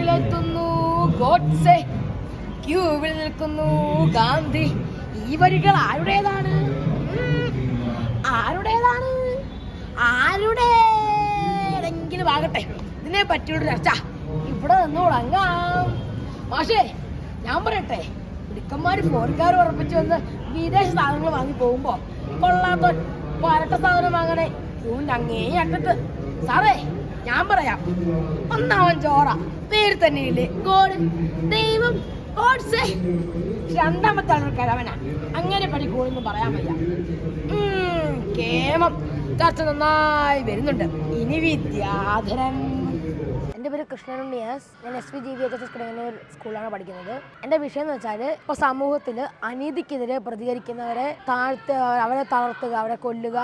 മുന്നിലെത്തുന്നു ഗോഡ്സെ ക്യൂവിൽ നിൽക്കുന്നു. ഗാന്ധി ഈ വരികൾ ആരുടേതാണ്? ആരുടേതാണ്? ആരുടേതാണ് ആരുടേതെങ്കിലും ആകട്ടെ. ഇതിനെ പറ്റിയുള്ള ചർച്ച. ഇവിടെ നിന്ന് തുടങ്ങാം. മാഷേ ഞാൻ പറയട്ടെ. മിടുക്കന്മാര് ഫോറിക്കാർ ഉറപ്പിച്ചു വന്ന് വിദേശ സാധനങ്ങൾ വാങ്ങി പോകുമ്പോ കൊള്ളാത്ത പരട്ട സാധനം വാങ്ങണേ. അങ്ങേ അറ്റത്ത്. സാറേ ഞാൻ പറയാം. ഒന്നാമൻ ചോറ. പേര് തന്നെ തന്നെയില്ലേ? ഗോഡ്. ദൈവം. രണ്ടാമത്തെ ആളൊരു അങ്ങനെ ഗോളെന്ന് പറയാൻ വയ്യ. കേമം. ചർച്ച നന്നായി വരുന്നുണ്ട്. ഇനി വിദ്യാധരൻ. എന്റെ പേര് കൃഷ്ണനുണ്ണിയാസ് ഞാൻ S V G V H S Kidangannur സ്കൂളിലാണ് പഠിക്കുന്നത്. എന്റെ വിഷയം എന്ന് വെച്ചാൽ ഇപ്പോൾ സമൂഹത്തിൽ അനീതിക്കെതിരെ പ്രതികരിക്കുന്നവരെ താഴ്ത്തുക അവരെ തളർത്തുക അവരെ കൊല്ലുക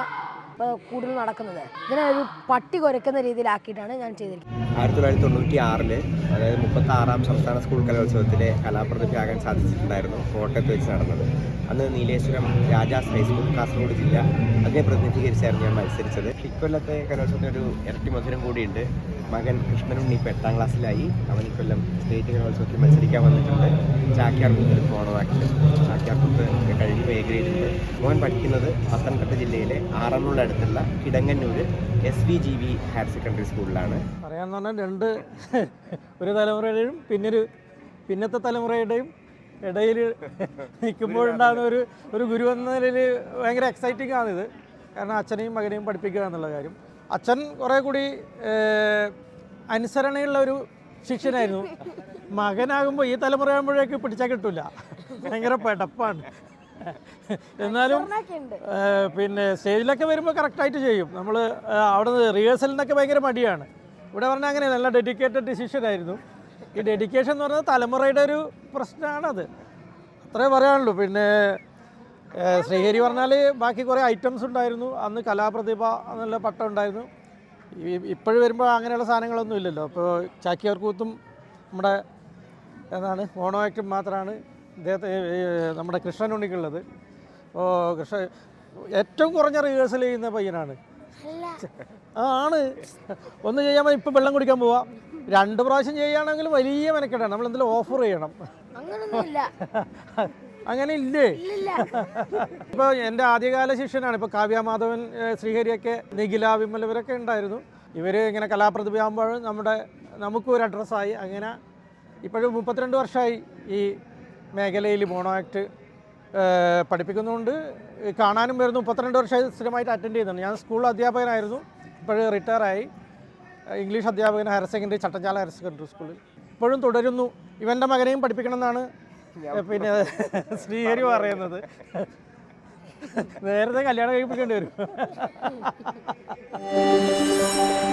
കൂടുതൽ നടക്കുന്നത്. ഇതിനെ ഒരു പട്ടി കുരക്കുന്ന രീതിയിലാക്കിയിട്ടാണ് ഞാൻ ചെയ്തിരിക്കുന്നത്. ആയിരത്തി തൊള്ളായിരത്തി തൊണ്ണൂറ്റി ആറിൽ അതായത് മുപ്പത്തി ആറാം സംസ്ഥാന സ്കൂൾ കലോത്സവത്തിലെ കലാപ്രതിഭയാകാൻ സാധിച്ചിട്ടുണ്ടായിരുന്നു കോട്ടയത്ത് വെച്ച് നടന്നത്. അന്ന് നീലേശ്വരം രാജാസ് ഹൈസ്കൂൾ കാസർഗോഡ് ജില്ല അതിനെ പ്രതിനിധീകരിച്ചായിരുന്നു ഞാൻ മത്സരിച്ചത്. ഇക്കൊല്ലത്തെ കലോത്സവത്തിന് ഒരു ഇരട്ടി മധുരം കൂടിയുണ്ട്. മകൻ കൃഷ്ണനുണ്ണി ഇപ്പോൾ എട്ടാം ക്ലാസ്സിലായി. അവൻ ഇക്കൊല്ലം സ്റ്റേറ്റ് കലോത്സവത്തിൽ മത്സരിക്കാൻ വന്നിട്ടുണ്ട്. ചാക്യാർ ചാക്യാർകൂത്ത് ഫോണോ ചാക്യാർകൂത്ത് ചാക്യാർ എ ഗ്രേഡ് മോൻ പഠിക്കുന്നത് പത്തനംതിട്ട ജില്ലയിലെ ആറന്നുള്ള അടുത്തുള്ള Kidangannur S V G V higher secondary സ്കൂളിലാണ് പറയാന്ന് പറഞ്ഞാൽ രണ്ട് ഒരു തലമുറയുടെയും പിന്നൊരു പിന്നത്തെ തലമുറയുടെയും ഇടയിൽ നിൽക്കുമ്പോഴുണ്ടാകുന്ന ഒരു ഒരു ഗുരു എന്ന നിലയിൽ ഭയങ്കര എക്സൈറ്റിംഗ് ആണിത് കാരണം അച്ഛനെയും മകനെയും പഠിപ്പിക്കുക എന്നുള്ള കാര്യം. അച്ഛൻ കുറേ കൂടി അനുസരണയുള്ള ഒരു ശിഷ്യനായിരുന്നു. മകനാകുമ്പോൾ ഈ തലമുറയാകുമ്പോഴേക്ക് പിടിച്ചാൽ കിട്ടില്ല ഭയങ്കര പെടപ്പാണ്. എന്നാലും പിന്നെ സ്റ്റേജിലൊക്കെ വരുമ്പോൾ കറക്റ്റായിട്ട് ചെയ്യും. നമ്മൾ അവിടെ നിന്ന് റിഹേഴ്സലിനൊക്കെ ഭയങ്കര മടിയാണ്. ഇവിടെ പറഞ്ഞാൽ അങ്ങനെ നല്ല ഡെഡിക്കേറ്റഡ് ഡിസിഷൻ ആയിരുന്നു. ഈ ഡെഡിക്കേഷൻ എന്ന് പറഞ്ഞാൽ തലമുറയുടെ ഒരു പ്രശ്നമാണത് അത്രേ പറയാനുള്ളൂ. പിന്നെ ശ്രീഹരി പറഞ്ഞാൽ ബാക്കി കുറേ ഐറ്റംസ് ഉണ്ടായിരുന്നു. അന്ന് കലാപ്രതിഭ എന്നുള്ള പട്ടം ഉണ്ടായിരുന്നു. ഇപ്പോഴും വരുമ്പോൾ അങ്ങനെയുള്ള സാധനങ്ങളൊന്നും ഇല്ലല്ലോ. അപ്പോൾ ചാക്കിയവർക്കൂത്തും നമ്മുടെ എന്താണ് മോണോ ആക്ടും മാത്രമാണ് ഇദ്ദേഹത്തെ നമ്മുടെ നമ്മുടെ കൃഷ്ണനുണ്ണിക്കുള്ളത് ഓ കൃഷ്ണ ഏറ്റവും കുറഞ്ഞ റിഹേഴ്സൽ ചെയ്യുന്ന പയ്യനാണ്. ആ ആണ്. ഒന്ന് ചെയ്യാൻ ഇപ്പം വെള്ളം കുടിക്കാൻ പോവാ. രണ്ട് പ്രാവശ്യം ചെയ്യുകയാണെങ്കിൽ വലിയ മെനക്കെട്ടാണ് നമ്മൾ എന്തെങ്കിലും ഓഫർ ചെയ്യണം. അങ്ങനെ ഇല്ലേ? ഇപ്പോൾ എന്റെ ആദ്യകാല ശിഷ്യനാണ്. ഇപ്പോൾ കാവ്യ മാധവൻ ഏഹ് ശ്രീഹരിയൊക്കെ നിഖില വിമൽ ഇവരൊക്കെ ഉണ്ടായിരുന്നു. ഇവർ ഇങ്ങനെ കലാപ്രതിഭയാകുമ്പോൾ നമ്മുടെ നമുക്കും ഒരു അഡ്രസ്സായി അങ്ങനെ ഇപ്പോഴും മുപ്പത്തിരണ്ട് വർഷമായി ഈ മേഖലയിൽ മോണോ ആക്ട് പഠിപ്പിക്കുന്നുണ്ട്. കാണാനും വരുന്നു. മുപ്പത്തിരണ്ട് വർഷമായി സ്ഥിരമായിട്ട് അറ്റൻഡ് ചെയ്യുന്നുണ്ട്. ഞാൻ സ്കൂൾ അധ്യാപകനായിരുന്നു. ഇപ്പോഴും റിട്ടയറായി ഇംഗ്ലീഷ് അധ്യാപകൻ higher secondary Chattanchal higher secondary സ്കൂളിൽ ഇപ്പോഴും തുടരുന്നു. ഇവന്റെ മകനെയും പഠിപ്പിക്കണം എന്നാണ് പിന്നെ ശ്രീഹരി പറയുന്നത്. നേരത്തെ കല്യാണം കഴിപ്പിക്കേണ്ടി വരും.